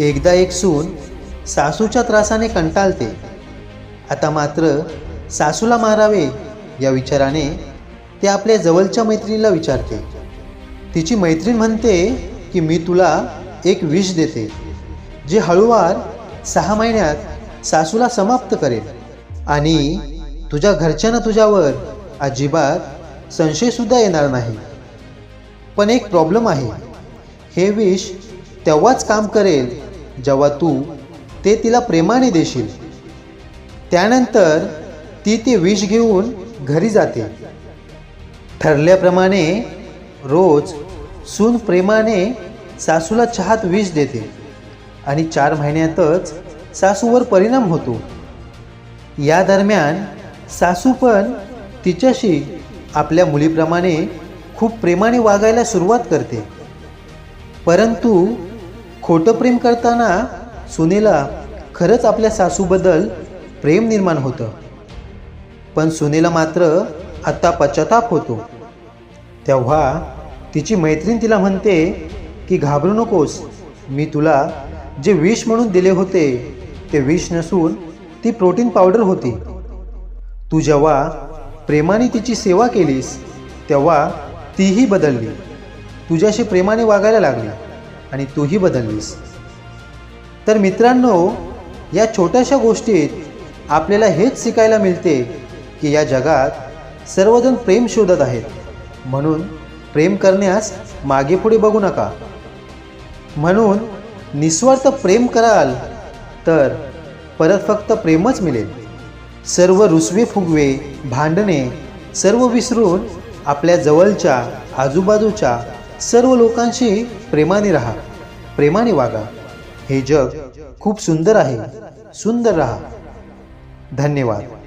एकदा एक सून सासूच्या त्रासाने कंटाळते. आता मात्र सासूला मारावे या विचाराने ते आपल्या जवळच्या मैत्रिणीला विचारते. तिची मैत्रीण म्हणते की मी तुला एक विष देते जे हळूवार सहा महिन्यात सासूला समाप्त करेल आणि तुझ्या घरच्यांना तुझ्यावर अजिबात संशयसुद्धा येणार नाही. पण एक प्रॉब्लेम आहे. हे विष तेव्हाच काम करेल जेव्हा तू ते तिला प्रेमाने देशील त्यानंतर ती ते विष घेऊन घरी जाते. ठरल्याप्रमाणे रोज सून प्रेमाने सासूला चहात विष देते आणि चार महिन्यातच सासूवर परिणाम होतो. या दरम्यान सासू पण तिच्याशी आपल्या मुलीप्रमाणे खूप प्रेमाने वागायला सुरुवात करते. परंतु खोटं प्रेम करताना सुनेला खरंच आपल्या सासूबद्दल प्रेम निर्माण होतं. पण सुनेला मात्र आत्ता पश्चाताप होतो. तेव्हा तिची मैत्रीण तिला म्हणते की घाबरू नकोस मी तुला जे विष म्हणून दिले होते ते विष नसून ती प्रोटीन पावडर होती. तू जेव्हा प्रेमाने तिची सेवा केलीस तेव्हा तीही बदलली. तुझ्याशी प्रेमाने वागायला लागली. आणि तूही बदललीस. तर मित्रांनो या छोट्याशा गोष्टीत आपल्याला हेच शिकायला मिळते की या जगात सर्वजण प्रेम शोधत आहेत. म्हणून प्रेम करण्यास मागेपुढे बघू नका. म्हणून निस्वार्थ प्रेम कराल तर परत फक्त प्रेमच मिळेल. सर्व रुसवे फुगवे भांडणे सर्व विसरून आपल्या जवळच्या आजूबाजूच्या सर्व लोकांशी प्रेमाने राहा. प्रेमाने वागा. हे जग खूप सुंदर आहे. सुंदर राहा. धन्यवाद.